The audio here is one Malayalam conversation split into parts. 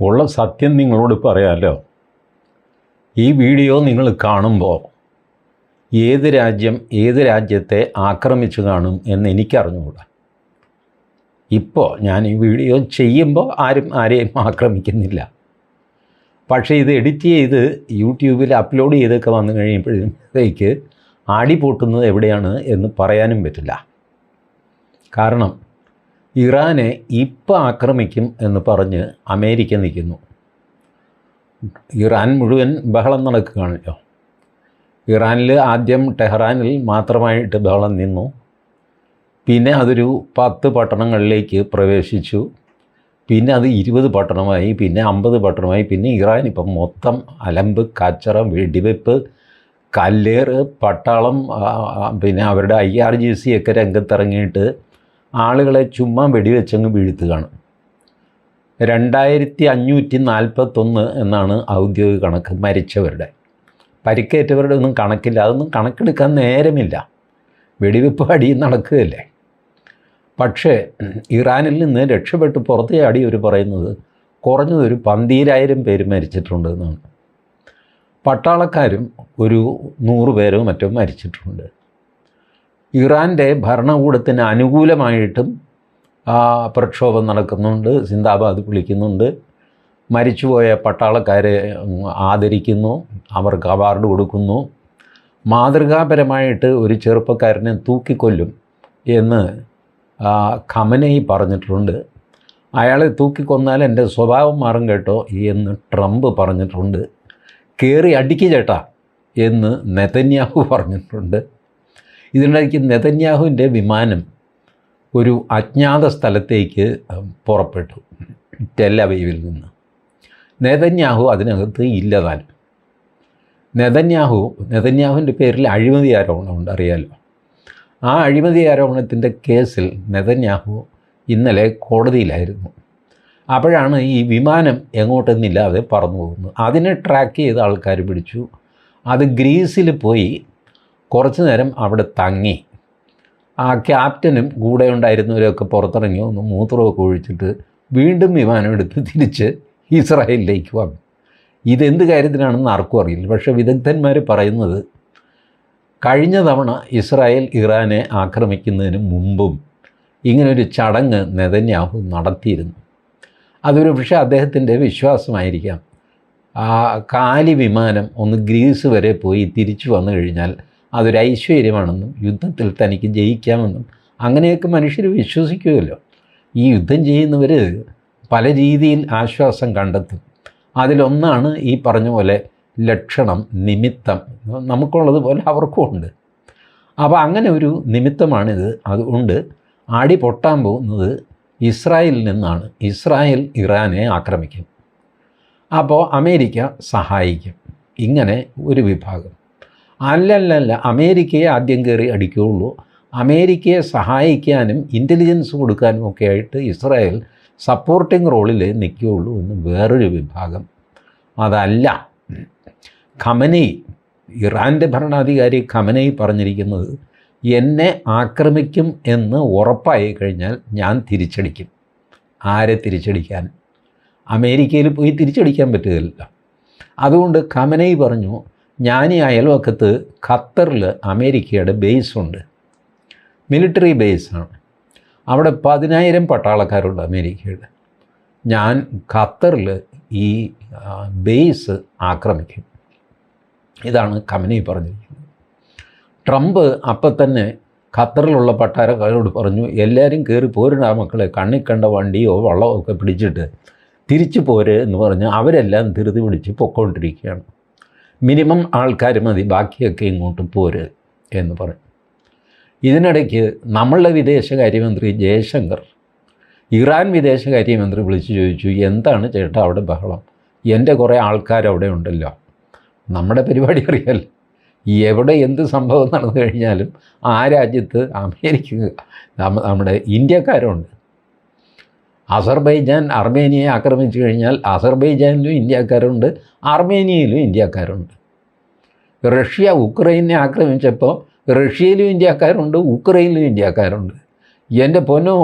ഉള്ള സത്യം നിങ്ങളോട് പറയാമല്ലോ ഈ വീഡിയോ നിങ്ങൾ കാണുമ്പോൾ ഏത് രാജ്യം ഏത് രാജ്യത്തെ ആക്രമിച്ചു കാണും എന്ന് എനിക്കറിഞ്ഞുകൂടാ. ഇപ്പോൾ ഞാൻ ഈ വീഡിയോ ചെയ്യുമ്പോൾ ആരും ആരെയും ആക്രമിക്കുന്നില്ല. പക്ഷേ ഇത് എഡിറ്റ് ചെയ്ത് യൂട്യൂബിൽ അപ്ലോഡ് ചെയ്തൊക്കെ വന്നു കഴിയുമ്പോഴത്തേക്ക് ആടി പൊട്ടുന്നത് എവിടെയാണ് എന്ന് പറയാനും പറ്റില്ല. കാരണം ഇറാനെ ഇപ്പം ആക്രമിക്കും എന്ന് പറഞ്ഞ് അമേരിക്ക നിൽക്കുന്നു. ഇറാൻ മുഴുവൻ ബഹളം നടക്കുകയാണല്ലോ ഇറാനിൽ ആദ്യം ടെഹ്റാനിൽ മാത്രമായിട്ട് ബഹളം നിന്നു. പിന്നെ അതൊരു പത്ത് പട്ടണങ്ങളിലേക്ക് പ്രവേശിച്ചു. പിന്നെ അത് ഇരുപത് പട്ടണമായി പിന്നെ അമ്പത് പട്ടണമായി പിന്നെ ഇറാൻ ഇപ്പം മൊത്തം അലമ്പ് കച്ചറ വെടിവെപ്പ് കല്ലേറ് പട്ടാളം പിന്നെ അവരുടെ ഐ ആർ ജി സി ഒക്കെ രംഗത്തിറങ്ങിയിട്ട് ആളുകളെ ചുമ്മാ വെടിവെച്ചങ്ങ് വീഴ്ത്തുകയാണ്. രണ്ടായിരത്തി അഞ്ഞൂറ്റി നാൽപ്പത്തൊന്ന് എന്നാണ് ഔദ്യോഗിക കണക്ക് മരിച്ചവരുടെ. പരിക്കേറ്റവരുടെ ഒന്നും കണക്കില്ല. അതൊന്നും കണക്കെടുക്കാൻ നേരമില്ല. വെടിവെപ്പ് അടി നടക്കുകയല്ലേ? പക്ഷേ ഇറാനിൽ നിന്ന് രക്ഷപ്പെട്ട് പുറത്ത് ചാടി അവർ പറയുന്നത് കുറഞ്ഞതൊരു പന്തീരായിരം പേര് മരിച്ചിട്ടുണ്ട് എന്നാണ്. പട്ടാളക്കാരും ഒരു നൂറ് പേരോ മറ്റോ മരിച്ചിട്ടുണ്ട്. ഇറാന്റെ ഭരണകൂടത്തിന് അനുകൂലമായിട്ടും ആ, പ്രക്ഷോഭം നടക്കുന്നുണ്ട്. സിന്ദാബാദ് വിളിക്കുന്നുണ്ട്. മരിച്ചുപോയ പട്ടാളക്കാരെ ആദരിക്കുന്നു. അവർക്ക് അവാർഡ് കൊടുക്കുന്നു. മാതൃകാപരമായിട്ട് ഒരു ചെറുപ്പക്കാരനെ തൂക്കിക്കൊല്ലും എന്ന് ഖമനയി പറഞ്ഞിട്ടുണ്ട്. അയാളെ തൂക്കിക്കൊന്നാൽ എന്റെ സ്വഭാവം മാറും കേട്ടോ എന്ന് ട്രംപ് പറഞ്ഞിട്ടുണ്ട്. കയറി അടിക്ക് ചേട്ടാ എന്ന് നെതന്യാഹു പറഞ്ഞിട്ടുണ്ട്. ഇതിനിടയ്ക്ക് നെതന്യാഹുവിന്റെ വിമാനം ഒരു അജ്ഞാത സ്ഥലത്തേക്ക് പുറപ്പെട്ടു. ടെല്ലവീവിൽ നിന്ന്. നെതന്യാഹു അതിനകത്ത് ഇല്ലതാനും നെതന്യാഹു നെതന്യാഹുവിന്റെ പേരിൽ അഴിമതി ആരോപണമുണ്ട് അറിയാലോ? ആ അഴിമതി ആരോപണത്തിന്റെ കേസിൽ നെതന്യാഹു ഇന്നലെ കോടതിയിലായിരുന്നു. അപ്പോഴാണ് ഈ വിമാനം എങ്ങോട്ടെന്നില്ലാതെ പറന്നു പോകുന്നത്. അതിനെ ട്രാക്ക് ചെയ്ത ആൾക്കാർ പിടിച്ചു. അത് ഗ്രീസിൽ പോയി കുറച്ച് നേരം അവിടെ തങ്ങി. ആ ക്യാപ്റ്റനും കൂടെ ഉണ്ടായിരുന്നവരൊക്കെ പുറത്തിറങ്ങി ഒന്ന് മൂത്രമൊക്കെ ഒഴിച്ചിട്ട് വീണ്ടും വിമാനം എടുത്ത് തിരിച്ച് ഇസ്രായേലിലേക്ക് വന്നു. ഇതെന്ത് കാര്യത്തിനാണെന്ന് ആർക്കും അറിയില്ല. പക്ഷേ വിദഗ്ധന്മാർ പറയുന്നത് കഴിഞ്ഞ തവണ ഇസ്രായേൽ ഇറാനെ ആക്രമിക്കുന്നതിന് മുമ്പും ഇങ്ങനൊരു ചടങ്ങ് നെതന്യാഹു നടത്തിയിരുന്നു. അതൊരു പക്ഷേ അദ്ദേഹത്തിന്റെ വിശ്വാസമായിരിക്കാം. ആ കാലി വിമാനം ഒന്ന് ഗ്രീസ് വരെ പോയി തിരിച്ചു വന്നു കഴിഞ്ഞാൽ അതൊരു ഐശ്വര്യമാണെന്നും യുദ്ധത്തിൽ തനിക്ക് ജയിക്കാമെന്നും അങ്ങനെയൊക്കെ മനുഷ്യർ വിശ്വസിക്കുമല്ലോ ഈ യുദ്ധം ചെയ്യുന്നവർ പല രീതിയിൽ ആശ്വാസം കണ്ടെത്തും. അതിലൊന്നാണ് ഈ പറഞ്ഞ പോലെ ലക്ഷണം നിമിത്തം നമുക്കുള്ളതുപോലെ അവർക്കും ഉണ്ട്. അപ്പോൾ അങ്ങനെ ഒരു നിമിത്തമാണിത്. അതുകൊണ്ട് ആടി പൊട്ടാൻ പോകുന്നത് ഇസ്രായേലിൽ നിന്നാണ്. ഇസ്രായേൽ ഇറാനെ ആക്രമിക്കും. അപ്പോൾ അമേരിക്ക സഹായിക്കും. ഇങ്ങനെ ഒരു വിഭാഗം. അല്ലല്ലല്ല അമേരിക്കയെ ആദ്യം കയറി അടിക്കുകയുള്ളൂ. അമേരിക്കയെ സഹായിക്കാനും ഇന്റലിജൻസ് കൊടുക്കാനും ഒക്കെ ആയിട്ട് ഇസ്രായേൽ സപ്പോർട്ടിംഗ് റോളിൽ നിൽക്കുകയുള്ളൂ എന്ന് വേറൊരു വിഭാഗം. അതല്ല. ഖമനൈ ഇറാന്റെ ഭരണാധികാരി ഖമനൈ പറഞ്ഞിരിക്കുന്നത് എന്നെ ആക്രമിക്കും എന്ന് ഉറപ്പായി കഴിഞ്ഞാൽ ഞാൻ തിരിച്ചടിക്കും. ആരെ തിരിച്ചടിക്കാൻ? അമേരിക്കയിൽ പോയി തിരിച്ചടിക്കാൻ പറ്റുകയില്ല. അതുകൊണ്ട് ഖമനൈ പറഞ്ഞു ഞാൻ ഈ അയൽവക്കത്ത് ഖത്തറിൽ അമേരിക്കയുടെ ബേസുണ്ട് മിലിറ്ററി ബേസാണ് അവിടെ പതിനായിരം പട്ടാളക്കാരുണ്ട് അമേരിക്കയുടെ. ഞാൻ ഖത്തറിൽ ഈ ബേസ് ആക്രമിക്കും. ഇതാണ് കമനി പറഞ്ഞിരിക്കുന്നത്. ട്രംപ് അപ്പം തന്നെ ഖത്തറിലുള്ള പട്ടാരക്കാരോട് പറഞ്ഞു എല്ലാവരും കയറി പോരുന്ന മക്കളെ കണ്ണിൽ കണ്ട വണ്ടിയോ വള്ളമോ ഒക്കെ പിടിച്ചിട്ട് തിരിച്ചു പോര് എന്ന് പറഞ്ഞ് അവരെല്ലാം ധൃതി പിടിച്ച് പൊക്കോണ്ടിരിക്കുകയാണ്. മിനിമം ആൾക്കാർ മതി ബാക്കിയൊക്കെ ഇങ്ങോട്ട് പോര് എന്ന് പറയും. ഇതിനിടയ്ക്ക് നമ്മളുടെ വിദേശകാര്യമന്ത്രി ജയശങ്കർ ഇറാൻ വിദേശകാര്യമന്ത്രി വിളിച്ചു ചോദിച്ചു എന്താണ് ചേട്ടാ അവിടെ ബഹളം? എന്റെ കുറേ ആൾക്കാർ അവിടെ ഉണ്ടല്ലോ. നമ്മുടെ പരിപാടി അറിയാലോ. എവിടെ എന്ത് സംഭവം നടന്നു കഴിഞ്ഞാലും ആ രാജ്യത്ത് അമേരിക്ക നമ്മ- നമ്മുടെ ഇന്ത്യക്കാരുണ്ട്. അസർബൈജാൻ അർമേനിയയെ ആക്രമിച്ചു കഴിഞ്ഞാൽ അസർബൈജാനിലും ഇന്ത്യക്കാരുണ്ട്. അർമേനിയയിലും ഇന്ത്യക്കാരുണ്ട്. റഷ്യ ഉക്രൈനെ ആക്രമിച്ചപ്പോൾ റഷ്യയിലും ഇന്ത്യക്കാരുണ്ട് ഉക്രൈനിലും ഇന്ത്യക്കാരുണ്ട്. എന്റെ പൊന്നോ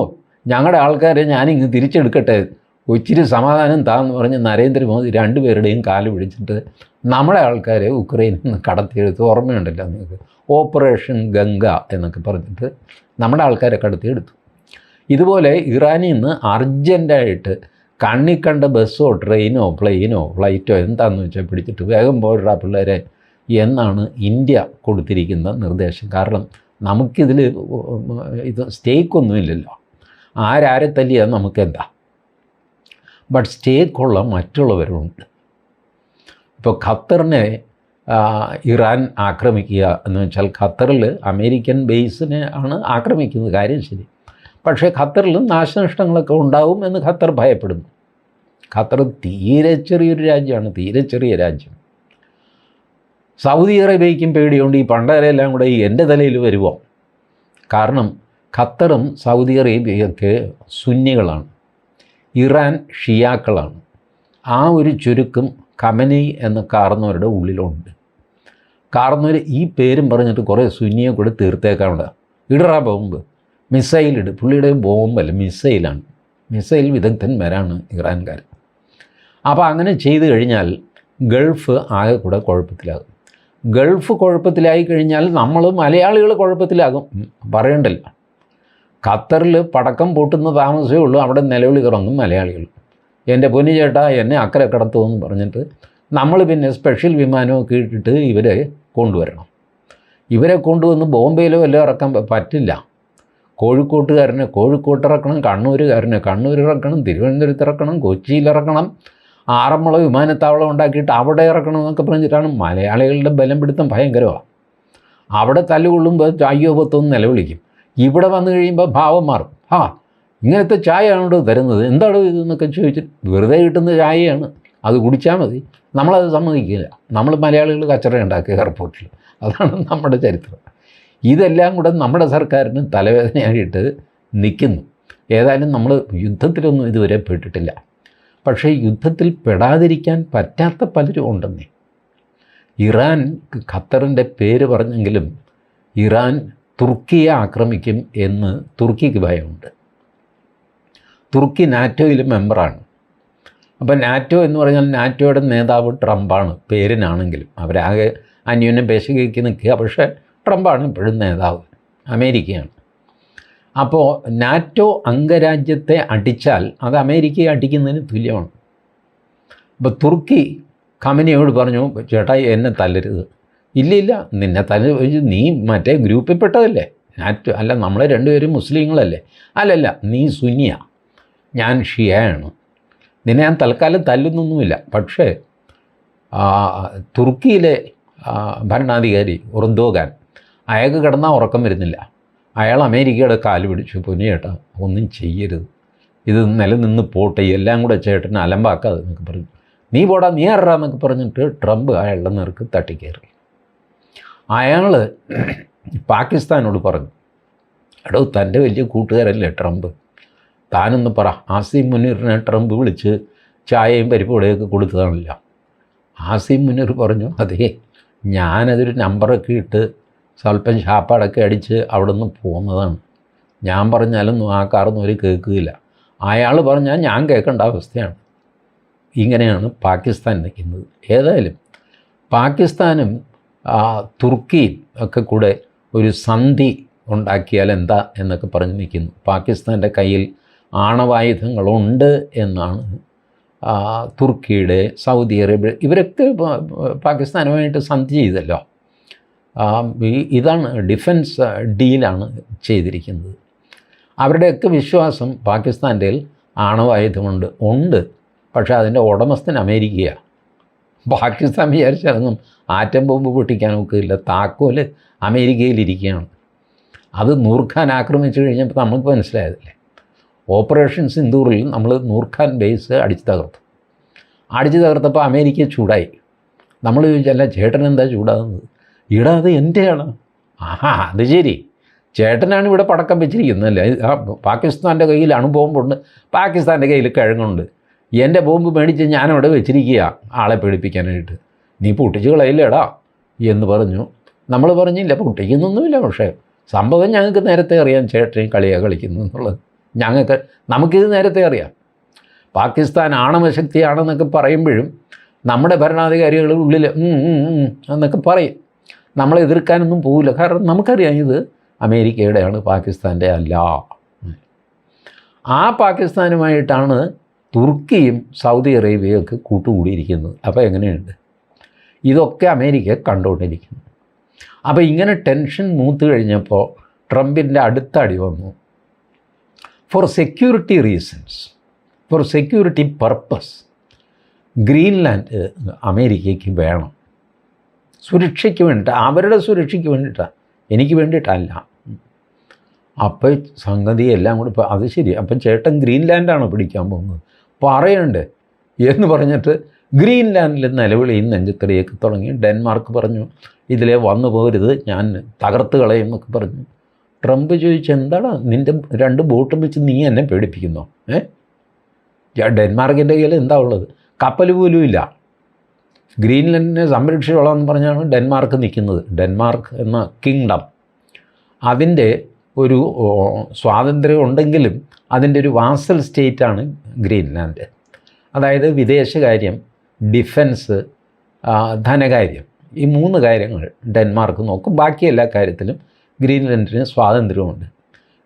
ഞങ്ങളുടെ ആൾക്കാരെ ഞാനിങ്ങ് തിരിച്ചെടുക്കട്ടെ. ഒച്ചിരി സമാധാനം താന്ന് പറഞ്ഞ് നരേന്ദ്രമോദി രണ്ടുപേരുടെയും കാൽ പിടിച്ചിട്ട് നമ്മളെ ആൾക്കാരെ ഉക്രൈനിൽ നിന്ന് കടത്തിയെടുത്ത് ഓർമ്മയുണ്ടല്ലോ നിങ്ങൾക്ക്? ഓപ്പറേഷൻ ഗംഗ എന്നൊക്കെ പറഞ്ഞിട്ട് നമ്മുടെ ആൾക്കാരെ കടത്തിയെടുത്തു. ഇതുപോലെ ഇറാനിൽ നിന്ന് അർജന്റായിട്ട് കണ്ണി കണ്ട ബസ്സോ ട്രെയിനോ പ്ലെയിനോ ഫ്ലൈറ്റോ എന്താണെന്ന് വെച്ചാൽ പിടിച്ചിട്ട് വേഗം പോയിട്ടാ പിള്ളേരെ. എന്നാണ് ഇന്ത്യ കൊടുത്തിരിക്കുന്ന നിർദ്ദേശം. കാരണം നമുക്കിതിൽ ഇത് സ്റ്റേക്കൊന്നുമില്ലല്ലോ. ആരാരെ തല്ലിയാൽ നമുക്കെന്താ? ബട്ട് സ്റ്റേക്കുള്ള മറ്റുള്ളവരുണ്ട്. ഇപ്പോൾ ഖത്തറിനെ ഇറാൻ ആക്രമിക്കുക എന്ന് വെച്ചാൽ ഖത്തറിൽ അമേരിക്കൻ ബേസിനെ ആണ് ആക്രമിക്കുന്നത്. കാര്യം ശരി. പക്ഷേ ഖത്തറിലും നാശനഷ്ടങ്ങളൊക്കെ ഉണ്ടാവും എന്ന് ഖത്തർ ഭയപ്പെടുന്നു. ഖത്തർ തീരെ ചെറിയൊരു രാജ്യമാണ് തീരെ ചെറിയ രാജ്യം. സൗദി അറേബ്യയ്ക്കും പേടിയുണ്ട് ഈ പണ്ടരെല്ലാം കൂടെ ഈ എന്റെ തലയിൽ വരുമോ കാരണം ഖത്തറും സൗദി അറേബ്യയൊക്കെ സുന്നികളാണ് ഇറാൻ ഷിയാക്കളാണ്. ആ ഒരു ചുരുക്കം കമനി എന്ന കാർന്നവരുടെ ഉള്ളിലുണ്ട്. കാർന്നവർ ഈ പേരും പറഞ്ഞിട്ട് കുറേ സുന്നിയെ കൂടെ തീർത്തേക്കാണ്ട് ഇടറാ ബോംബ്. മിസൈൽ ഇട് പുള്ളിയുടെ ബോംബല്ല മിസൈലാണ്. മിസൈൽ വിദഗ്ധന്മാരാണ് ഇറാൻകാർ അപ്പോൾ അങ്ങനെ ചെയ്തു കഴിഞ്ഞാൽ ഗൾഫ് ആകെ കൂടെ കുഴപ്പത്തിലാകും. ഗൾഫ് കുഴപ്പത്തിലായി കഴിഞ്ഞാൽ നമ്മൾ മലയാളികൾ കുഴപ്പത്തിലാകും. പറയണ്ടല്ല പറയണ്ടല്ലോ. ഖത്തറിൽ പടക്കം പൊട്ടുന്ന താമസമേ ഉള്ളൂ അവിടെ നിലവിളി കിറങ്ങും മലയാളികൾ. എന്റെ പൊന്നു ചേട്ടാ എന്നെ അക്കരെ കടത്തുമെന്ന് പറഞ്ഞിട്ട് നമ്മൾ പിന്നെ സ്പെഷ്യൽ വിമാനമൊക്കെ ഇട്ടിട്ട് ഇവരെ കൊണ്ടുവരണം. ഇവരെ കൊണ്ടുവന്ന് ബോംബെയിലോ എല്ലാം ഇറക്കാൻ പറ്റില്ല. കോഴിക്കോട്ടുകാരനെ കോഴിക്കോട്ട് ഇറക്കണം കണ്ണൂരുകാരനെ ഇറക്കണം കൊച്ചിയിൽ ഇറക്കണം ആറന്മുള വിമാനത്താവളം ഉണ്ടാക്കിയിട്ട് അവിടെ ഇറക്കണം എന്നൊക്കെ പറഞ്ഞിട്ടാണ് മലയാളികളുടെ ബലം പിടുത്തം ഭയങ്കരമാണ്. അവിടെ തല്ലുകൊള്ളുമ്പോൾ അയ്യോ പത്തൊന്ന് നിലവിളിക്കും. ഇവിടെ വന്നു കഴിയുമ്പോൾ ഭാവം മാറും. ആ ഇങ്ങനത്തെ ചായയാണോ തരുന്നത്. എന്താണ് ഇതെന്നൊക്കെ ചോദിച്ചിട്ട് വെറുതെ കിട്ടുന്ന ചായയാണ്. അത് കുടിച്ചാൽ മതി. നമ്മളത് സമ്മതിക്കില്ല. നമ്മൾ മലയാളികൾ കച്ചറ ഉണ്ടാക്കുക എയർപോർട്ടിൽ അതാണ് നമ്മുടെ ചരിത്രം. ഇതെല്ലാം കൂടെ നമ്മുടെ സർക്കാരിന് തലവേദനയായിട്ട് നിൽക്കുന്നു. ഏതായാലും നമ്മൾ യുദ്ധത്തിലൊന്നും ഇതുവരെ പെട്ടിട്ടില്ല. പക്ഷേ യുദ്ധത്തിൽ പെടാതിരിക്കാൻ പറ്റാത്ത പലരും ഉണ്ടെന്നേ. ഇറാൻ ഖത്തറിന്റെ പേര് പറഞ്ഞെങ്കിലും ഇറാൻ തുർക്കിയെ ആക്രമിക്കും എന്ന് തുർക്കിക്ക് ഭയമുണ്ട്. തുർക്കി നാറ്റോയിൽ മെമ്പറാണ്. അപ്പോൾ നാറ്റോ എന്ന് പറഞ്ഞാൽ നാറ്റോയുടെ നേതാവ് ട്രംപാണ് പേരിനാണെങ്കിലും. അവരാകെ അന്യോന്യം പേശകയ്ക്ക് നിൽക്കുക. പക്ഷേ ട്രംപാണ് ഇപ്പോഴും നേതാവ് അമേരിക്കയാണ്. അപ്പോൾ നാറ്റോ അംഗരാജ്യത്തെ അടിച്ചാൽ അത് അമേരിക്കയെ അടിക്കുന്നതിന് തുല്യമാണ്. അപ്പോൾ തുർക്കി കമ്പനിയോട് പറഞ്ഞു ചേട്ടാ എന്നെ തല്ലരുത്. ഇല്ല ഇല്ല നിന്നെ തല്ല നീ മറ്റേ ഗ്രൂപ്പിൽ പെട്ടതല്ലേ നാറ്റോ അല്ല നമ്മൾ രണ്ടുപേരും മുസ്ലിങ്ങളല്ലേ? അല്ലല്ല നീ സുനിയ ഞാൻ ഷിയാണ് നിന്നെ ഞാൻ തൽക്കാലം തല്ലുന്നൊന്നുമില്ല. പക്ഷേ തുർക്കിയിലെ ഭരണാധികാരി ഉറുദോഗാൻ അയാൾക്ക് കിടന്നാൽ ഉറക്കം വരുന്നില്ല. അയാൾ അമേരിക്കയുടെ കാൽ പിടിച്ചു. പൊന്നിയേട്ടാ ഒന്നും ചെയ്യരുത്. ഇത് നിലനിന്ന് പോട്ടെ. എല്ലാം കൂടെ ചേട്ടനെ അലമ്പാക്കാതെ എന്നൊക്കെ പറഞ്ഞു. നീ പോടാ നീ ആറാ എന്നൊക്കെ പറഞ്ഞിട്ട് ട്രംപ് അയാളുടെ നേർക്ക് തട്ടിക്കയറി. അയാൾ പാകിസ്ഥാനോട് പറഞ്ഞു. എടോ തന്റെ വലിയ കൂട്ടുകാരല്ലേ ട്രംപ്? താനൊന്ന് പറ. ആസിം മുനീറിനെ ട്രംപ് വിളിച്ച് ചായയും പരിപ്പുവടയൊക്കെ കൊടുത്തതാണല്ലോ. ആസിം മുനീർ പറഞ്ഞു അതെ ഞാനതൊരു നമ്പറൊക്കെ ഇട്ട് സ്വല്പം ശാപ്പാടൊക്കെ അടിച്ച് അവിടെ നിന്ന് പോകുന്നതാണ് ഞാൻ പറഞ്ഞാലൊന്നും ആ കാറൊന്നും ഒരു കേൾക്കുകയില്ല. അയാൾ പറഞ്ഞാൽ ഞാൻ കേൾക്കേണ്ട അവസ്ഥയാണ്. ഇങ്ങനെയാണ് പാകിസ്ഥാൻ നിൽക്കുന്നത്. ഏതായാലും പാകിസ്ഥാനും തുർക്കിയും ഒക്കെ കൂടെ ഒരു സന്ധി ഉണ്ടാക്കിയാൽ എന്താ എന്നൊക്കെ പറഞ്ഞ് നിൽക്കുന്നു. പാകിസ്ഥാന്റെ കയ്യിൽ ആണവായുധങ്ങളുണ്ട് എന്നാണ് തുർക്കിയുടെ സൗദി അറേബ്യ ഇവരൊക്കെ പാകിസ്ഥാനുമായിട്ട് സന്ധി ചെയ്തല്ലോ. ഈ- ഇതാണ് ഡിഫൻസ് ഡീലാണ് ചെയ്തിരിക്കുന്നത്. അവരുടെയൊക്കെ വിശ്വാസം പാകിസ്ഥാന്റെ ആണവായുധമുണ്ട് ഉണ്ട്. പക്ഷേ അതിന്റെ ഉടമസ്ഥൻ അമേരിക്കയാണ് പാകിസ്ഥാൻ വിചാരിച്ചാലൊന്നും ആറ്റം ബോംബ് പൊട്ടിക്കാൻ ഒക്കില്ല താക്കോൽ അമേരിക്കയിലിരിക്കുകയാണ്. അത് നൂർഖാൻ ആക്രമിച്ചു കഴിഞ്ഞപ്പോൾ നമുക്ക് മനസ്സിലായതല്ലേ? ഓപ്പറേഷൻ സിന്ദൂറിൽ നമ്മൾ നൂർഖാൻ ബേസ് അടിച്ചു തകർത്തു. അടിച്ചു തകർത്തപ്പോൾ അമേരിക്ക ചൂടായി. നമ്മൾ ചോദിച്ചല്ല ചേട്ടൻ എന്താ ചൂടാകുന്നത്? ഈടാ അത് എന്റെയാണ് ആഹാ അത് ശരി. ചേട്ടനാണ് ഇവിടെ പടക്കം വെച്ചിരിക്കുന്നത് അല്ലേ? ആ പാകിസ്ഥാന്റെ കയ്യിൽ അണുബോംബുണ്ട് പാകിസ്ഥാന്റെ കയ്യിൽ കിഴങ്ങുണ്ട്. എന്റെ ബോംബ് മേടിച്ച് ഞാനവിടെ വെച്ചിരിക്കുക ആളെ പേടിപ്പിക്കാനായിട്ട്. നീ പൊട്ടിച്ച് കളയില്ലേടാ എന്ന് പറഞ്ഞു. നമ്മൾ പറഞ്ഞില്ല പൊട്ടിക്കുന്നൊന്നുമില്ല പക്ഷേ സംഭവം ഞങ്ങൾക്ക് നേരത്തെ അറിയാം ചേട്ടൻ കളിയാണ് കളിക്കുന്നു എന്നുള്ളത്. ഞങ്ങൾക്ക് നമുക്കിത് നേരത്തെ അറിയാം. പാകിസ്ഥാൻ ആണവശക്തിയാണെന്നൊക്കെ പറയുമ്പോഴും നമ്മുടെ ഭരണാധികാരികളുടെ ഉള്ളിൽ എന്നൊക്കെ പറയും. നമ്മളെ എതിർക്കാനൊന്നും പോകില്ല കാരണം നമുക്കറിയാം ഇത് അമേരിക്കയുടെയാണ് പാകിസ്ഥാന്റെ അല്ല. ആ പാകിസ്ഥാനുമായിട്ടാണ് തുർക്കിയും സൗദി അറേബ്യയും ഒക്കെ കൂട്ടുകൂടിയിരിക്കുന്നത്. അപ്പോൾ എങ്ങനെയുണ്ട്? ഇതൊക്കെ അമേരിക്ക കണ്ടുകൊണ്ടിരിക്കുന്നു. അപ്പോൾ ഇങ്ങനെ ടെൻഷൻ മൂത്ത് കഴിഞ്ഞപ്പോൾ ട്രംപിന്റെ അടുത്ത അടി വന്നു. For security reasons for security purpose Greenland അമേരിക്കയ്ക്ക് വേണം. സുരക്ഷയ്ക്ക് വേണ്ടിയിട്ട് അവരുടെ സുരക്ഷയ്ക്ക് വേണ്ടിയിട്ടാണ് എനിക്ക് വേണ്ടിയിട്ടല്ല. അപ്പോൾ സംഗതി എല്ലാം കൂടി ഇപ്പോൾ അത് ശരി. അപ്പം ചേട്ടൻ ഗ്രീൻലാൻഡാണ് പിടിക്കാൻ പോകുന്നത്? പറയണ്ടേ. എന്ന് പറഞ്ഞിട്ട് ഗ്രീൻലാൻഡിൽ നിലവിളിയും നെഞ്ചത്തടിയൊക്കെ തുടങ്ങി. ഡെൻമാർക്ക് പറഞ്ഞു ഇതിലെ വന്നു പോരുത്. ഞാൻ തകർത്ത് കളയും എന്നൊക്കെ പറഞ്ഞു. ട്രംപ് ചോദിച്ചു എന്താണ് നിന്റെ രണ്ട് ബോട്ടും വെച്ച് നീ എന്നെ പേടിപ്പിക്കുന്നോ? ഏ? ഡെൻമാർക്കിന്റെ കയ്യിൽ എന്താ ഉള്ളത്? കപ്പൽ പോലും ഇല്ല. ഗ്രീൻലൻഡിനെ സംരക്ഷിച്ചോളാം എന്ന് പറഞ്ഞാണ് ഡെൻമാർക്ക് നിൽക്കുന്നത്. ഡെൻമാർക്ക് എന്ന കിങ്ഡം. അതിന്റെ ഒരു സ്വാതന്ത്ര്യം ഉണ്ടെങ്കിലും അതിന്റെ ഒരു വാസൽ സ്റ്റേറ്റാണ് ഗ്രീൻലാൻഡ്. അതായത് വിദേശകാര്യം ഡിഫൻസ് ധനകാര്യം. ഈ മൂന്ന് കാര്യങ്ങൾ ഡെൻമാർക്ക് നോക്കും. ബാക്കി എല്ലാ കാര്യത്തിലും ഗ്രീൻലൻഡിന് സ്വാതന്ത്ര്യമുണ്ട്.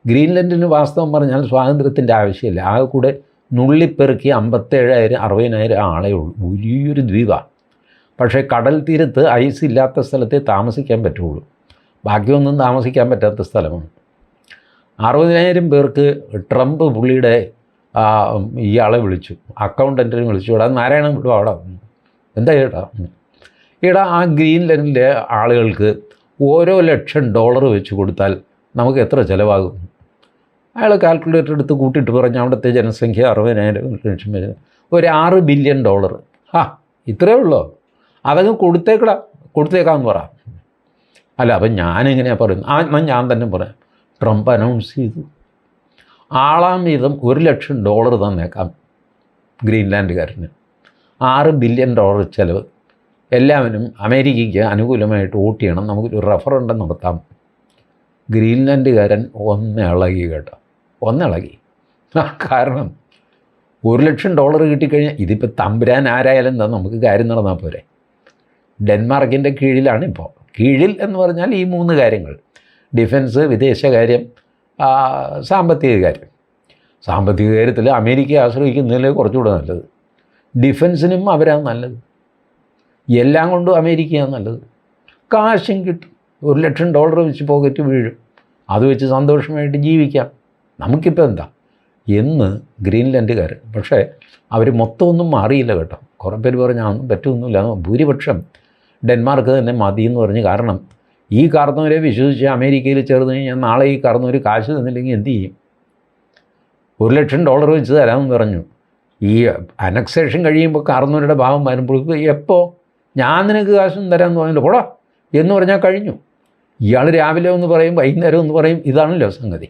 ഗ്രീൻലൻഡിന് വാസ്തവം പറഞ്ഞാൽ സ്വാതന്ത്ര്യത്തിന്റെ ആവശ്യമില്ല. ആകെ കൂടെ നുള്ളിപ്പെറുക്കി അമ്പത്തേഴായിരം അറുപതിനായിരം ആളേ ഉള്ളൂ. വലിയൊരു ദ്വീപാണ്. പക്ഷേ കടൽ തീരത്ത് ഐസ് ഇല്ലാത്ത സ്ഥലത്തെ താമസിക്കാൻ പറ്റുള്ളൂ. ബാക്കിയൊന്നും താമസിക്കാൻ പറ്റാത്ത സ്ഥലമാണ്. അറുപതിനായിരം പേർക്ക് ട്രംപ് പുള്ളിയുടെ ഇയാളെ വിളിച്ചു. അക്കൗണ്ടന്റിനെ വിളിച്ചു. ഇവിടെ നാരായണൻ വിടും. അവിടെ എന്താ ചേട്ടാ ഇവിടെ ആ ഗ്രീൻ ഗ്രീൻലൻഡിലെ ആളുകൾക്ക് ഓരോ ലക്ഷം ഡോളർ വെച്ച് കൊടുത്താൽ നമുക്ക് എത്ര ചിലവാകും? അയാൾ കാൽക്കുലേറ്റർ എടുത്ത് കൂട്ടിയിട്ട് പറഞ്ഞു അവിടുത്തെ ജനസംഖ്യ അറുപതിനായിരം ലക്ഷം ഒരു ആറ് ബില്യൺ ഡോളർ. ആ ഇത്രയേ ഉള്ളൂ? അതങ്ങ് കൊടുത്തേക്കടാ കൊടുത്തേക്കാന്ന് പറ. അല്ല അപ്പം ഞാനെങ്ങനെയാണ് പറയുന്നത്? ആ എന്നാൽ ഞാൻ തന്നെ പറയാം. ട്രംപ് അനൗൺസ് ചെയ്തു. ആളാം വീതം ഒരു ലക്ഷം ഡോളർ തന്നേക്കാം ഗ്രീൻലാൻഡുകാരന്. ആറ് ബില്യൺ ഡോളർ ചിലവ്. എല്ലാവരും അമേരിക്കയ്ക്ക് അനുകൂലമായിട്ട് വോട്ട് ചെയ്യണം. നമുക്കൊരു റെഫറൻഡം നടത്താം. ഗ്രീൻലാൻഡുകാരൻ ഒന്നിളകി കേട്ടോ. ആ കാരണം ഒരു ലക്ഷം ഡോളർ കിട്ടിക്കഴിഞ്ഞാൽ ഇതിപ്പോൾ തമ്പുരാൻ ആരായാലും എന്താ നമുക്ക് കാര്യം നടന്നാൽ പോരെ? ഡെൻമാർക്കിന്റെ കീഴിലാണ് ഇപ്പോൾ. കീഴിൽ എന്ന് പറഞ്ഞാൽ ഈ മൂന്ന് കാര്യങ്ങൾ. ഡിഫൻസ് വിദേശകാര്യം സാമ്പത്തിക കാര്യം. സാമ്പത്തിക കാര്യത്തിൽ അമേരിക്കയെ ആശ്രയിക്കുന്നതിൽ കുറച്ചുകൂടെ നല്ലത്. ഡിഫൻസിനും അവരാണ് നല്ലത്. എല്ലാം കൊണ്ടും അമേരിക്കയാണ് നല്ലത്. കാശും കിട്ടും. ഒരു ലക്ഷം ഡോളർ വെച്ച് പോക്കറ്റ് വീഴും. അത് വെച്ച് സന്തോഷമായിട്ട് ജീവിക്കാം. നമുക്കിപ്പോൾ എന്താ? എന്ന് ഗ്രീൻലാൻഡുകാർ പക്ഷേ അവർ മൊത്തമൊന്നും മാറിയില്ല കേട്ടോ. കുറേ പേര് പറഞ്ഞാൽ ഒന്നും പറ്റുമൊന്നുമില്ല ഭൂരിപക്ഷം ഡെൻമാർക്ക് തന്നെ മതി എന്ന് പറഞ്ഞ് കാരണം ഈ കാർന്നവരെ വിശ്വസിച്ച് അമേരിക്കയിൽ ചേർന്ന് കഴിഞ്ഞാൽ നാളെ ഈ കാർന്നവർ കാശ് തന്നില്ലെങ്കിൽ എന്ത് ചെയ്യും? ഒരു ലക്ഷം ഡോളർ വെച്ച് തരാമെന്ന് പറഞ്ഞു. ഈ അനക്സേഷൻ കഴിയുമ്പോൾ കാർന്നവരുടെ ഭാവം വരുമ്പോഴേക്കും എപ്പോൾ ഞാൻ നിനക്ക് കാശൊന്നും തരാമെന്ന് പറഞ്ഞില്ല? പോടാ എന്ന് പറഞ്ഞാൽ കഴിഞ്ഞു. ഇയാൾ രാവിലെ ഒന്ന് പറയും വൈകുന്നേരം ഒന്ന് പറയും ഇതാണല്ലോ സംഗതി.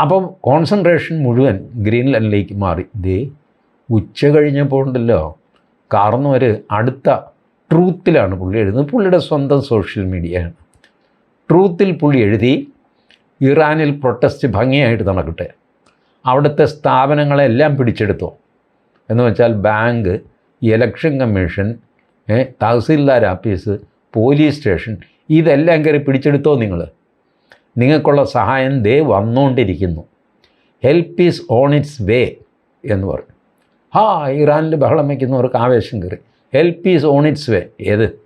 അപ്പം കോൺസെൻട്രേഷൻ മുഴുവൻ ഗ്രീൻലാൻഡിലേക്ക് മാറി. ദേ ഉച്ച കഴിഞ്ഞപ്പോൾ ഉണ്ടല്ലോ കാർന്നവർ അടുത്ത ട്രൂത്തിലാണ് പുള്ളി എഴുതുന്നത്. പുള്ളിയുടെ സ്വന്തം സോഷ്യൽ മീഡിയയാണ് ട്രൂത്തിൽ പുള്ളി എഴുതി ഇറാനിൽ പ്രൊട്ടസ്റ്റ് ഭംഗിയായിട്ട് നടക്കട്ടെ. അവിടുത്തെ സ്ഥാപനങ്ങളെല്ലാം പിടിച്ചെടുത്തോ. എന്ന് വെച്ചാൽ bank election commission tahsildar office police station ഇതെല്ലാം കയറി പിടിച്ചെടുത്തോ നിങ്ങൾ. നിങ്ങൾക്കുള്ള സഹായം ദേ വന്നുകൊണ്ടിരിക്കുന്നു help is on its way എന്ന് പറഞ്ഞു ഹാ ഇറാനിൽ ബഹളം വയ്ക്കുന്നവർക്ക് ആവേശം കയറി. Help is on its way ഏത്?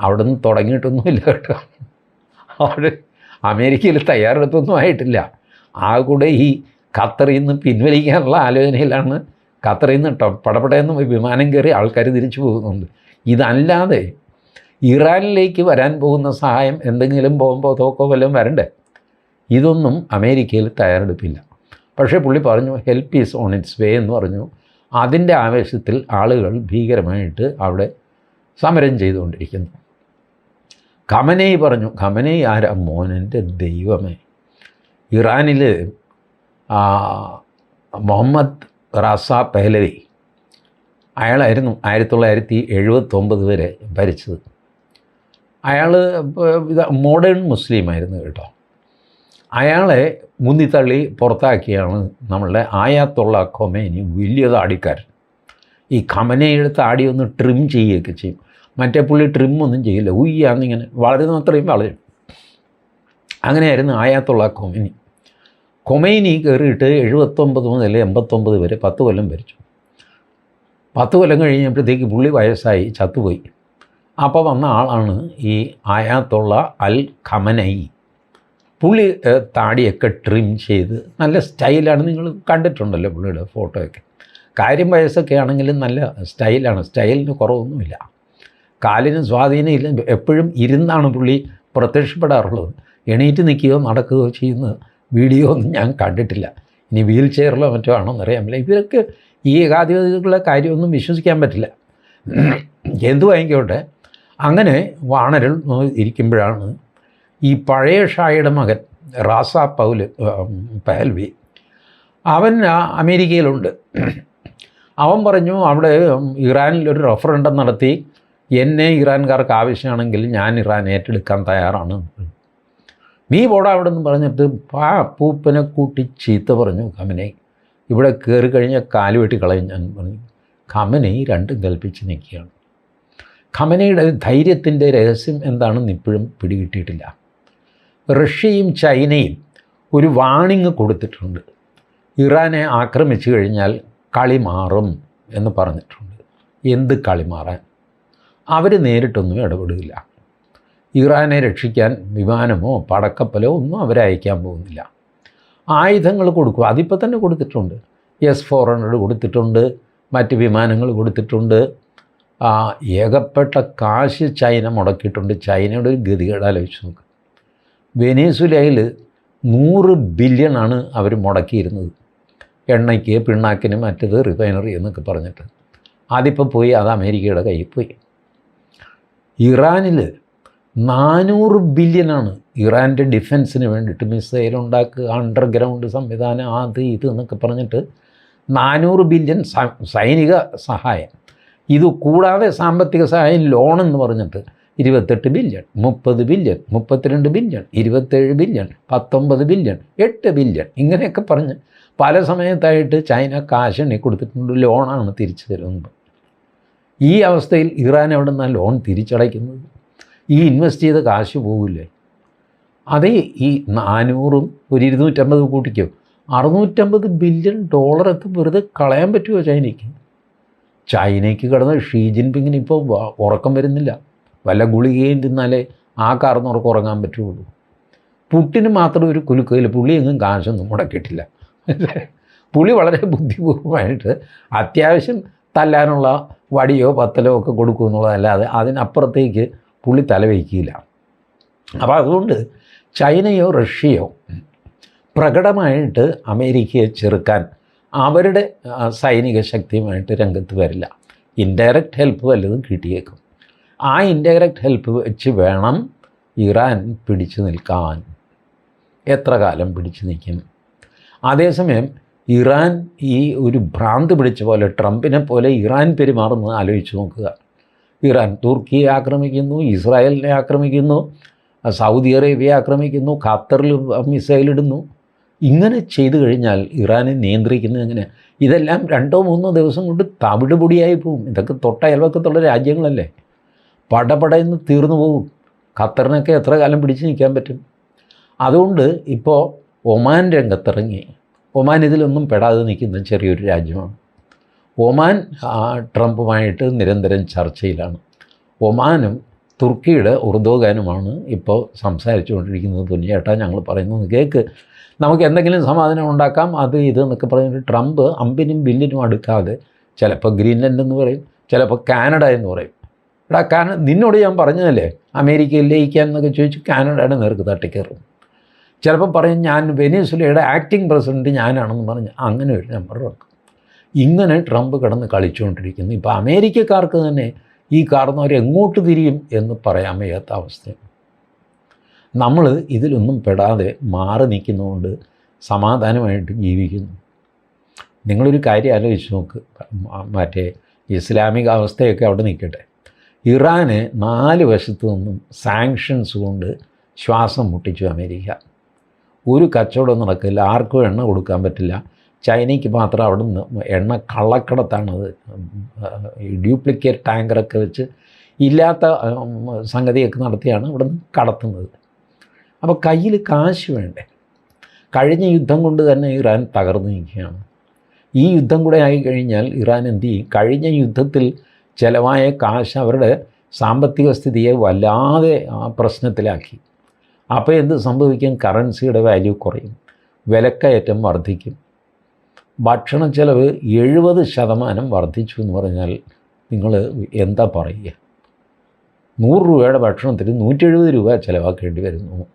അവിടെ നിന്ന് തുടങ്ങിയിട്ടൊന്നുമില്ല കേട്ടോ. അവിടെ അമേരിക്കയിൽ തയ്യാറെടുപ്പൊന്നും ആയിട്ടില്ല ആ കൂടെ ഈ ഖത്തറിൽ നിന്ന് പിൻവലിക്കാനുള്ള ആലോചനയിലാണ് ഖത്തറിൽ നിന്ന് പടപടയെന്ന് വിമാനം കയറി ആൾക്കാർ തിരിച്ചു പോകുന്നുണ്ട്. ഇതല്ലാതെ ഇറാനിലേക്ക് വരാൻ പോകുന്ന സഹായം എന്തെങ്കിലും പോകുമ്പോൾ തോക്കോ വല്ലതും വരണ്ടേ? ഇതൊന്നും അമേരിക്കയിൽ തയ്യാറെടുപ്പില്ല. പക്ഷേ പുള്ളി പറഞ്ഞു help is on its way എന്ന് പറഞ്ഞു. അതിന്റെ ആവേശത്തിൽ ആളുകൾ ഭീകരമായിട്ട് അവിടെ സമരം ചെയ്തുകൊണ്ടിരിക്കുന്നു. ഖമനൈ പറഞ്ഞു ഖമനൈ ആരാ? മോനന്റെ ദൈവമേ. ഇറാനിൽ മുഹമ്മദ് റാസ പെഹലവി അയാളായിരുന്നു ആയിരത്തി തൊള്ളായിരത്തി എഴുപത്തൊമ്പത് വരെ ഭരിച്ചത്. അയാൾ ഇത് മോഡേൺ മുസ്ലിമായിരുന്നു കേട്ടോ. അയാളെ മുന്നിത്തള്ളി പുറത്താക്കിയാണ് നമ്മളുടെ ആയാത്തുള്ള ഖൊമേനി വലിയ താടിക്കാരൻ ഈ ഖമനയുടെ താടി ഒന്ന് ട്രിം ചെയ്യുകയൊക്കെ ചെയ്യും. മറ്റേ പുള്ളി ട്രിം ഒന്നും ചെയ്യില്ല. ഉയ്യാന്നിങ്ങനെ വളരുന്ന അത്രയും വളരും. അങ്ങനെയായിരുന്നു ആയാത്തുള്ള ഖൊമേനി ഖൊമൈനി കയറിയിട്ട് എഴുപത്തൊമ്പത് മുതൽ എൺപത്തൊമ്പത് വരെ പത്ത് കൊല്ലം ഭരിച്ചു. പത്ത് കൊല്ലം കഴിഞ്ഞപ്പോഴത്തേക്ക് പുള്ളി വയസ്സായി ചത്തുപോയി. അപ്പോൾ വന്ന ആളാണ് ഈ ആയാത്തുള്ള അൽ ഖമനൈ പുള്ളി താടിയൊക്കെ ട്രിം ചെയ്ത് നല്ല സ്റ്റൈലാണ് നിങ്ങൾ കണ്ടിട്ടുണ്ടല്ലോ പുള്ളിയുടെ ഫോട്ടോയൊക്കെ. കാര്യം വയസ്സൊക്കെ ആണെങ്കിലും നല്ല സ്റ്റൈലാണ്. സ്റ്റൈലിന് കുറവൊന്നുമില്ല. കാലിന് സ്വാധീനമില്ല എപ്പോഴും ഇരുന്നാണ് പുള്ളി പ്രത്യക്ഷപ്പെടാറുള്ളത്. എണീറ്റ് നിൽക്കുകയോ നടക്കുകയോ ചെയ്യുന്ന വീഡിയോ ഒന്നും ഞാൻ കണ്ടിട്ടില്ല. ഇനി വീൽ ചെയറിലോ മറ്റോ ആണോ എന്നറിയാമില്ല ഇവരൊക്കെ ഈ ഏകാധിപതികളുടെ കാര്യമൊന്നും വിശ്വസിക്കാൻ പറ്റില്ല. എന്തു വാങ്ങിക്കോട്ടെ അങ്ങനെ വാണരൽ ഇരിക്കുമ്പോഴാണ് ഈ പഴയ ഷായുടെ മകൻ റാസ പൗൽ പഹൽവി അവൻ അമേരിക്കയിലുണ്ട്. അവൻ പറഞ്ഞു അവിടെ ഇറാനിൽ ഒരു റഫറൻഡം നടത്തി. എന്നെ ഇറാൻകാർക്ക് ആവശ്യമാണെങ്കിൽ ഞാൻ ഇറാൻ ഏറ്റെടുക്കാൻ തയ്യാറാണ്. നീ പോടാ അവിടെ നിന്ന് പറഞ്ഞിട്ട് പാ പൂപ്പനെ കൂട്ടി ചീത്ത പറഞ്ഞു കമനെ ഇവിടെ കയറി കഴിഞ്ഞാൽ കാൽ വെട്ടി കളയും ഞാൻ പറഞ്ഞു. കമനെ രണ്ടും കൽപ്പിച്ച് നിൽക്കുകയാണ്. ഖമനയുടെ ധൈര്യത്തിന്റെ രഹസ്യം എന്താണെന്ന് ഇപ്പോഴും പിടികിട്ടിയിട്ടില്ല. റഷ്യയും ചൈനയും ഒരു വാണിങ് കൊടുത്തിട്ടുണ്ട്. ഇറാനെ ആക്രമിച്ചു കഴിഞ്ഞാൽ കളി മാറും എന്ന് പറഞ്ഞിട്ടുണ്ട്. എന്ത് കളി മാറാൻ? അവർ നേരിട്ടൊന്നും ഇടപെടില്ല ഇറാനെ രക്ഷിക്കാൻ വിമാനമോ പടക്കപ്പലോ ഒന്നും അവരയക്കാൻ പോകുന്നില്ല. ആയുധങ്ങൾ കൊടുക്കും അതിപ്പോൾ തന്നെ കൊടുത്തിട്ടുണ്ട്. എസ് ഫോർ ഹൺഡ്രഡ് കൊടുത്തിട്ടുണ്ട് മറ്റ് വിമാനങ്ങൾ കൊടുത്തിട്ടുണ്ട്. ഏകപ്പെട്ട കാശ് ചൈന മുടക്കിയിട്ടുണ്ട്. ചൈനയുടെ ഒരു ഗതികേട് ആലോചിച്ച് നോക്ക്. വെനേസുലയിൽ നൂറ് ബില്യണാണ് അവർ മുടക്കിയിരുന്നത്. എണ്ണയ്ക്ക് പിണ്ണാക്കിന് മറ്റത് റിഫൈനറി എന്നൊക്കെ പറഞ്ഞിട്ട്. അതിപ്പോൾ പോയി അത് അമേരിക്കയുടെ കയ്യിൽ പോയി. ഇറാനിൽ നാനൂറ് ബില്യനാണ് ഇറാന്റെ ഡിഫൻസിന് വേണ്ടിയിട്ട് മിസൈൽ ഉണ്ടാക്കുക അണ്ടർഗ്രൗണ്ട് സംവിധാനം അത് ഇത് എന്നൊക്കെ പറഞ്ഞിട്ട് നാനൂറ് ബില്യൺ സൈനിക സഹായം. ഇത് കൂടാതെ സാമ്പത്തിക സഹായം ലോൺ എന്ന് പറഞ്ഞിട്ട് ഇരുപത്തെട്ട് ബില്യൺ മുപ്പത് ബില്യൺ മുപ്പത്തിരണ്ട് ബില്യൺ ഇരുപത്തേഴ് ബില്യൺ പത്തൊമ്പത് ബില്യൺ എട്ട് ബില്യൺ ഇങ്ങനെയൊക്കെ പറഞ്ഞ് പല സമയത്തായിട്ട് ചൈന കാശ് എണ്ണി കൊടുത്തിട്ടുണ്ട്. ലോണാണ് തിരിച്ചു തരുന്നത്. ഈ അവസ്ഥയിൽ ഇറാൻ എവിടെ നിന്നാണ് ലോൺ തിരിച്ചടയ്ക്കുന്നത്? ഈ ഇൻവെസ്റ്റ് ചെയ്ത കാശ് പോകില്ലേ അതേ ഈ നാനൂറും ഒരു ഇരുന്നൂറ്റമ്പത് കൂട്ടിക്കോ. അറുന്നൂറ്റമ്പത് ബില്യൺ ഡോളർ എത്തും വെറുതെ കളയാൻ പറ്റുമോ ചൈനയ്ക്ക്? ചൈനയ്ക്ക് കിടന്ന ഷീ ജിൻപിങ്ങിന് ഇപ്പോൾ ഉറക്കം വരുന്നില്ല. വല്ല ഗുളികയും തിന്നാലേ ആ കാർന്ന് ഉറക്കം ഉറങ്ങാൻ പറ്റുള്ളൂ. പുട്ടിന് മാത്രം ഒരു കുലുക്കയിൽ പുള്ളി എങ്ങും കാശൊന്നും മുടക്കിയിട്ടില്ല പുളി വളരെ ബുദ്ധിപൂർവമായിട്ട് അത്യാവശ്യം തല്ലാനുള്ള വടിയോ പത്തലോ ഒക്കെ കൊടുക്കും എന്നുള്ളതല്ലാതെ അതിനപ്പുറത്തേക്ക് പുള്ളി തലവയ്ക്കില്ല അപ്പോൾ അതുകൊണ്ട് ചൈനയോ റഷ്യയോ പ്രകടമായിട്ട് അമേരിക്കയെ ചെറുക്കാൻ അവരുടെ സൈനിക ശക്തിയുമായിട്ട് രംഗത്ത് വരില്ല. ഇൻഡയറക്റ്റ് ഹെൽപ്പ് വല്ലതും കിട്ടിയേക്കും. ആ ഇൻഡയറക്റ്റ് ഹെൽപ്പ് വെച്ച് വേണം ഇറാൻ പിടിച്ചു നിൽക്കാൻ. എത്ര കാലം പിടിച്ചു നിൽക്കും? അതേസമയം ഇറാൻ ഈ ഒരു ഭ്രാന്ത് പിടിച്ച പോലെ ട്രംപിനെ പോലെ ഇറാൻ പെരുമാറുന്നത് ആലോചിച്ച് നോക്കുക. ഇറാൻ തുർക്കിയെ ആക്രമിക്കുന്നു ഇസ്രായേലിനെ ആക്രമിക്കുന്നു സൗദി അറേബ്യയെ ആക്രമിക്കുന്നു ഖത്തറിൽ മിസൈലിടുന്നു. ഇങ്ങനെ ചെയ്തു കഴിഞ്ഞാൽ ഇറാനെ നിയന്ത്രിക്കുന്നത് എങ്ങനെ? ഇതെല്ലാം രണ്ടോ മൂന്നോ ദിവസം കൊണ്ട് തവിട് പൊടിയായി പോകും ഇതൊക്കെ തൊട്ട അയൽവക്കത്തുള്ള രാജ്യങ്ങളല്ലേ? പടപടയെന്ന് തീർന്നു പോകും. ഖത്തറിനൊക്കെ എത്ര കാലം പിടിച്ചു നിൽക്കാൻ പറ്റും? അതുകൊണ്ട് ഇപ്പോൾ ഒമാൻ രംഗത്തിറങ്ങി. ഒമാൻ ഇതിലൊന്നും പെടാതെ നിൽക്കുന്ന ചെറിയൊരു രാജ്യമാണ്. ഒമാൻ ട്രംപുമായിട്ട് നിരന്തരം ചർച്ചയിലാണ്. ഒമാനും തുർക്കിയുടെ ഉറുദോഗാനുമാണ് ഇപ്പോൾ സംസാരിച്ചുകൊണ്ടിരിക്കുന്നത് തുന്നിയേട്ടാ ഞങ്ങൾ പറയുന്നത് കേൾക്ക് നമുക്ക് എന്തെങ്കിലും സമാധാനം ഉണ്ടാക്കാം? അത് ഇത് എന്നൊക്കെ പറഞ്ഞിട്ട് ട്രംപ് അമ്പിനും ബില്ലിനും അടുക്കാതെ ചിലപ്പോൾ ഗ്രീൻലൻഡ് എന്ന് പറയും ചിലപ്പോൾ കാനഡ എന്ന് പറയും. എടാ കാന നിന്നോട് ഞാൻ പറഞ്ഞതല്ലേ? അമേരിക്കയിൽ ലയിക്കാമെന്നൊക്കെ ചോദിച്ച് കാനഡയുടെ നേർക്ക് തട്ടിക്കയറും. ചിലപ്പോൾ പറയും ഞാൻ വെനീസുലയുടെ ആക്ടിംഗ് പ്രസിഡന്റ് ഞാനാണെന്ന് പറഞ്ഞ് അങ്ങനെ ഒരു നമ്പർ വെക്കും. ഇങ്ങനെ ട്രംപ് കിടന്ന് കളിച്ചുകൊണ്ടിരിക്കുന്നു. ഇപ്പോൾ അമേരിക്കക്കാർക്ക് തന്നെ ഈ കാർന്നവർ എങ്ങോട്ട് തിരിയും എന്ന് പറയാൻ വയ്യാത്ത അവസ്ഥയാണ്. നമ്മൾ ഇതിലൊന്നും പെടാതെ മാറി നിൽക്കുന്നതുകൊണ്ട് സമാധാനമായിട്ട് ജീവിക്കുന്നു. നിങ്ങളൊരു കാര്യം ആലോചിച്ച് നോക്ക്. മറ്റേ ഇസ്ലാമിക അവസ്ഥയൊക്കെ അവിടെ നിൽക്കട്ടെ. ഇറാന് നാല് വശത്തു നിന്നും സാങ്ഷൻസ് കൊണ്ട് ശ്വാസം മുട്ടിച്ചു അമേരിക്ക. ഒരു കച്ചവടം നടക്കില്ല. ആർക്കും എണ്ണ കൊടുക്കാൻ പറ്റില്ല. ചൈനയ്ക്ക് മാത്രം അവിടെ നിന്ന് എണ്ണ കള്ളക്കടത്താണത് ഡ്യൂപ്ലിക്കേറ്റ് ടാങ്കറൊക്കെ വെച്ച് ഇല്ലാത്ത സംഗതിയൊക്കെ നടത്തിയാണ് ഇവിടെ നിന്ന് കടത്തുന്നത്. അപ്പോൾ കയ്യിൽ കാശ് വേണ്ടേ? കഴിഞ്ഞ യുദ്ധം കൊണ്ട് തന്നെ ഇറാൻ തകർന്നു നിൽക്കുകയാണ്. ഈ യുദ്ധം കൂടെ ആയിക്കഴിഞ്ഞാൽ ഇറാൻ എന്ത് ചെയ്യും? കഴിഞ്ഞ യുദ്ധത്തിൽ ചിലവായ കാശ് അവരുടെ സാമ്പത്തിക സ്ഥിതിയെ വല്ലാതെ പ്രശ്നത്തിലാക്കി. അപ്പോൾ എന്ത് സംഭവിക്കും? കറൻസിയുടെ വാല്യൂ കുറയും. വിലക്കയറ്റം വർദ്ധിക്കും. ഭക്ഷണ ചെലവ് എഴുപത് ശതമാനം വർദ്ധിച്ചു എന്ന് പറഞ്ഞാൽ നിങ്ങൾ എന്താ പറയുക? നൂറ് രൂപയുടെ ഭക്ഷണത്തിന് നൂറ്റി എഴുപത് രൂപ ചിലവാക്കേണ്ടി വരുന്നു.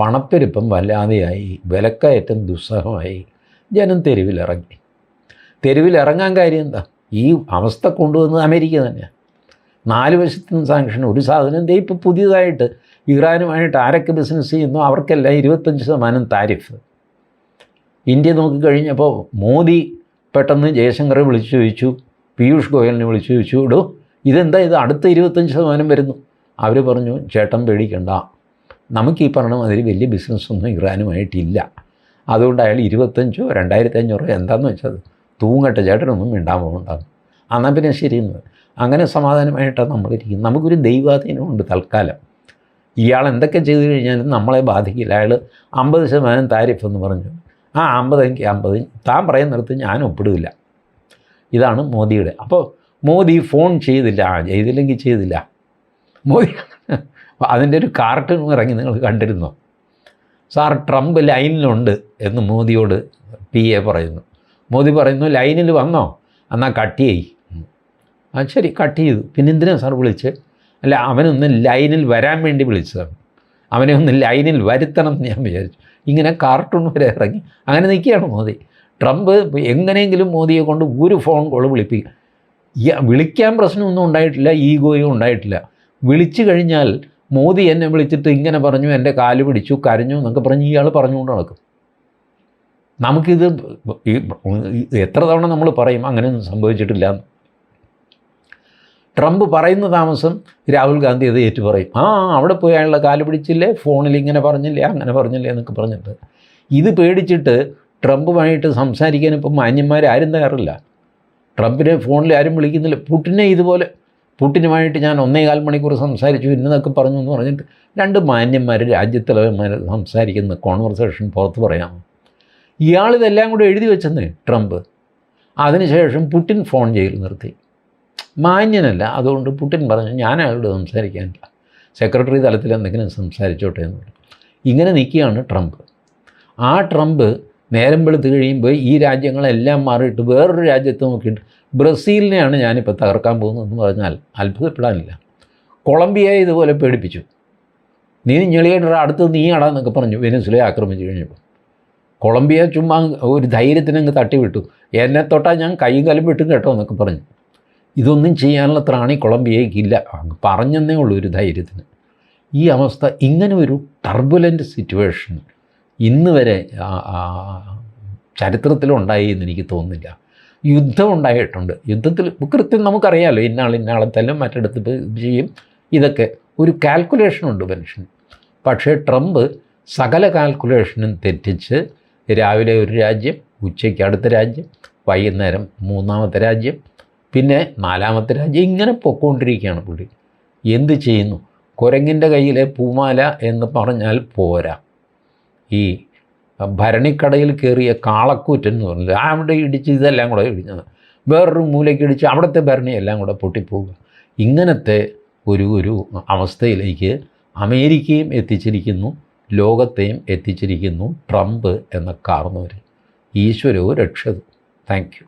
പണപ്പെരുപ്പം വല്ലാതെയായി. വിലക്കയറ്റം ദുസ്സഹമായി. ജനം തെരുവിലിറങ്ങി. തെരുവിലിറങ്ങാൻ കാര്യം എന്താ? ഈ അവസ്ഥ കൊണ്ടുവന്നത് അമേരിക്ക തന്നെയാണ് നാല് വശത്തും സാങ്ഷൻ ഒരു സാധനം ദേ ഇപ്പോൾ പുതിയതായിട്ട് ഇറാനുമായിട്ട് ആരൊക്കെ ബിസിനസ് ചെയ്യുന്നു അവർക്കെല്ലാം ഇരുപത്തഞ്ച് ശതമാനം താരിഫ് ഇന്ത്യ നോക്കി കഴിഞ്ഞപ്പോൾ മോദി പെട്ടെന്ന് ജയശങ്കറെ വിളിച്ചു ചോദിച്ചു പീയൂഷ് ഗോയലിനെ വിളിച്ചു ചോദിച്ചു ഇടൂ ഇതെന്താ ഇത് അടുത്ത ഇരുപത്തഞ്ച് ശതമാനം വരുന്നു? അവർ പറഞ്ഞു ചേട്ടൻ പേടിക്കണ്ട. നമുക്ക് ഈ പറഞ്ഞ മാതിരി വലിയ ബിസിനസ്സൊന്നും ഇറാനുമായിട്ടില്ല. അതുകൊണ്ട് അയാൾ ഇരുപത്തഞ്ചോ രണ്ടായിരത്തി അഞ്ഞൂറോ എന്താണെന്ന് വെച്ചത് തൂങ്ങട്ടെ ചേട്ടനൊന്നും മിണ്ടാൻ പോകണ്ടാകും എന്നാൽ പിന്നെ ശരിയെന്ന്. അങ്ങനെ സമാധാനമായിട്ടാണ് നമ്മളിരിക്കുന്നത് നമുക്കൊരു ദൈവാധീനമുണ്ട് തൽക്കാലം. ഇയാൾ എന്തൊക്കെ ചെയ്തു കഴിഞ്ഞാലും നമ്മളെ ബാധിക്കില്ല. അയാൾ അമ്പത് ശതമാനം താരിഫ് എന്ന് പറഞ്ഞു. ആ അമ്പതെങ്കിൽ അമ്പത്. താൻ പറയുന്നിടത്ത് ഞാൻ ഒപ്പിടില്ല. ഇതാണ് മോദിയുടെ. അപ്പോൾ മോദി ഫോൺ ചെയ്തില്ല. ആ ചെയ്തില്ലെങ്കിൽ ചെയ്തില്ല. മോദി അതിന്റെ ഒരു കാർട്ടൂൺ ഇറങ്ങി നിങ്ങൾ കണ്ടിരുന്നോ? സാർ ട്രംപ് ലൈനിലുണ്ട് എന്ന് മോദിയോട് പി എ പറയുന്നു. മോദി പറയുന്നു ലൈനിൽ വന്നോ? എന്നാൽ കട്ട് ചെയ് ആ ശരി കട്ട് ചെയ്തു. പിന്നെ എന്തിനാണ് സാർ വിളിച്ച്? അല്ല അവനൊന്ന് ലൈനിൽ വരാൻ വേണ്ടി വിളിച്ചതാണ് അവനെ ഒന്ന് ലൈനിൽ വരുത്തണം എന്ന് ഞാൻ വിചാരിച്ചു. ഇങ്ങനെ കാർട്ടൂൺ വരെ ഇറങ്ങി. അങ്ങനെ നിൽക്കുകയാണ് മോദി. ട്രംപ് എങ്ങനെയെങ്കിലും മോദിയെ കൊണ്ട് ഒരു ഫോൺ കോൾ വിളിപ്പിക്കും. വിളിക്കാൻ പ്രശ്നമൊന്നും ഉണ്ടായിട്ടില്ല ഈഗോയും ഉണ്ടായിട്ടില്ല. വിളിച്ചു കഴിഞ്ഞാൽ മോദി എന്നെ വിളിച്ചിട്ട് ഇങ്ങനെ പറഞ്ഞു എന്റെ കാൽ പിടിച്ചു കരഞ്ഞു എന്നൊക്കെ പറഞ്ഞ് ഇയാൾ പറഞ്ഞുകൊണ്ട് നടക്കും. നമുക്കിത് എത്ര തവണ നമ്മൾ പറയും അങ്ങനെയൊന്നും സംഭവിച്ചിട്ടില്ല. ട്രംപ് പറയുന്ന താമസം രാഹുൽ ഗാന്ധി അത് ഏറ്റു പറയും. ആ അവിടെ പോയി അയാളുടെ കാൽ പിടിച്ചില്ലേ ഫോണിൽ ഇങ്ങനെ പറഞ്ഞില്ലേ അങ്ങനെ പറഞ്ഞില്ലേ എന്നൊക്കെ പറഞ്ഞിട്ട്. ഇത് പേടിച്ചിട്ട് ട്രംപുമായിട്ട് സംസാരിക്കാൻ ഇപ്പം മാന്യന്മാർ ആരും തയ്യാറില്ല. ട്രംപിനെ ഫോണിൽ ആരും വിളിക്കുന്നില്ല. പുട്ടിനെ ഇതുപോലെ പുട്ടിനുമായിട്ട് ഞാൻ ഒന്നേകാൽ മണിക്കൂർ സംസാരിച്ചു ഇന്നതൊക്കെ പറഞ്ഞു എന്ന് പറഞ്ഞിട്ട് രണ്ട് മാന്യന്മാർ രാജ്യത്തലവന്മാർ സംസാരിക്കുന്ന കോൺവെർസേഷൻ പുറത്ത് പറയാം ഇയാളിതെല്ലാം കൂടെ എഴുതി വെച്ചെന്ന് ട്രംപ്. അതിനുശേഷം പുട്ടിൻ ഫോൺ ചെയ്ത് നിർത്തി. മാന്യനല്ല അതുകൊണ്ട് പുട്ടിൻ പറഞ്ഞു ഞാൻ അയാളോട് സംസാരിക്കാനില്ല. സെക്രട്ടറി തലത്തിൽ എന്തെങ്കിലും സംസാരിച്ചോട്ടെ എന്ന് പറഞ്ഞു. ഇങ്ങനെ നിൽക്കുകയാണ് ട്രംപ്. ആ ട്രംപ് നേരം വെളുത്ത് കഴിയുമ്പോൾ ഈ രാജ്യങ്ങളെല്ലാം മാറിയിട്ട് വേറൊരു രാജ്യത്ത് നോക്കിയിട്ട് ബ്രസീലിനെയാണ് ഞാനിപ്പോൾ തകർക്കാൻ പോകുന്നതെന്ന് പറഞ്ഞാൽ അത്ഭുതപ്പെടാനില്ല. കൊളംബിയയെ ഇതുപോലെ പേടിപ്പിച്ചു. നീ ഞെളിയുടെ അടുത്ത് നീ അടാന്നൊക്കെ പറഞ്ഞു വെനുസുലയെ ആക്രമിച്ചു കഴിഞ്ഞപ്പോൾ. കൊളംബിയ ചുമ്മാ ഒരു ധൈര്യത്തിനങ്ങ് തട്ടിവിട്ടു. എന്നെ തൊട്ടാൽ ഞാൻ കൈയും കാലും വിട്ടും കേട്ടോ എന്നൊക്കെ പറഞ്ഞു. ഇതൊന്നും ചെയ്യാനുള്ള ത്രാണി കൊളംബിയയ്ക്കില്ല. അങ്ങ് പറഞ്ഞെന്നേ ഉള്ളൂ ഒരു ധൈര്യത്തിന്. ഈ അവസ്ഥ ഇങ്ങനെ ഒരു ടർബുലന്റ് സിറ്റുവേഷൻ ഇന്ന് വരെ ചരിത്രത്തിലുണ്ടായി എന്ന് എനിക്ക് തോന്നുന്നില്ല. യുദ്ധം ഉണ്ടായിട്ടുണ്ട്. യുദ്ധത്തിൽ കൃത്യം നമുക്കറിയാമല്ലോ ഇന്നാൾ ഇന്നാളെ തല്ലും മറ്റിടത്ത് ചെയ്യും. ഇതൊക്കെ ഒരു കാൽക്കുലേഷനുണ്ട് മനുഷ്യൻ പക്ഷേ ട്രംപ് സകല കാൽക്കുലേഷനും തെറ്റിച്ച് രാവിലെ ഒരു രാജ്യം ഉച്ചയ്ക്ക് അടുത്ത രാജ്യം വൈകുന്നേരം മൂന്നാമത്തെ രാജ്യം പിന്നെ നാലാമത്തെ രാജ്യം ഇങ്ങനെ പൊക്കോണ്ടിരിക്കുകയാണ് പുള്ളി. എന്ത് ചെയ്യുന്നു? കുരങ്ങിന്റെ കയ്യിലെ പൂമാല എന്ന് പറഞ്ഞാൽ പോരാ. ഈ ഭരണിക്കടയിൽ കയറിയ കാളക്കൂറ്റൻ എന്ന് പറഞ്ഞില്ല അവിടെ ഇടിച്ച് ഇതെല്ലാം കൂടെ ഇടിഞ്ഞത്. വേറൊരു മൂലയ്ക്ക് ഇടിച്ച് അവിടുത്തെ ഭരണി എല്ലാം കൂടെ പൊട്ടിപ്പോവുക. ഇങ്ങനത്തെ ഒരു ഒരു അവസ്ഥയിലേക്ക് അമേരിക്കയും എത്തിച്ചിരിക്കുന്നു. ലോകത്തെയും എത്തിച്ചിരിക്കുന്നു ട്രംപ് എന്ന കാർന്നവർ ഈശ്വരവും രക്ഷതു. Thank you.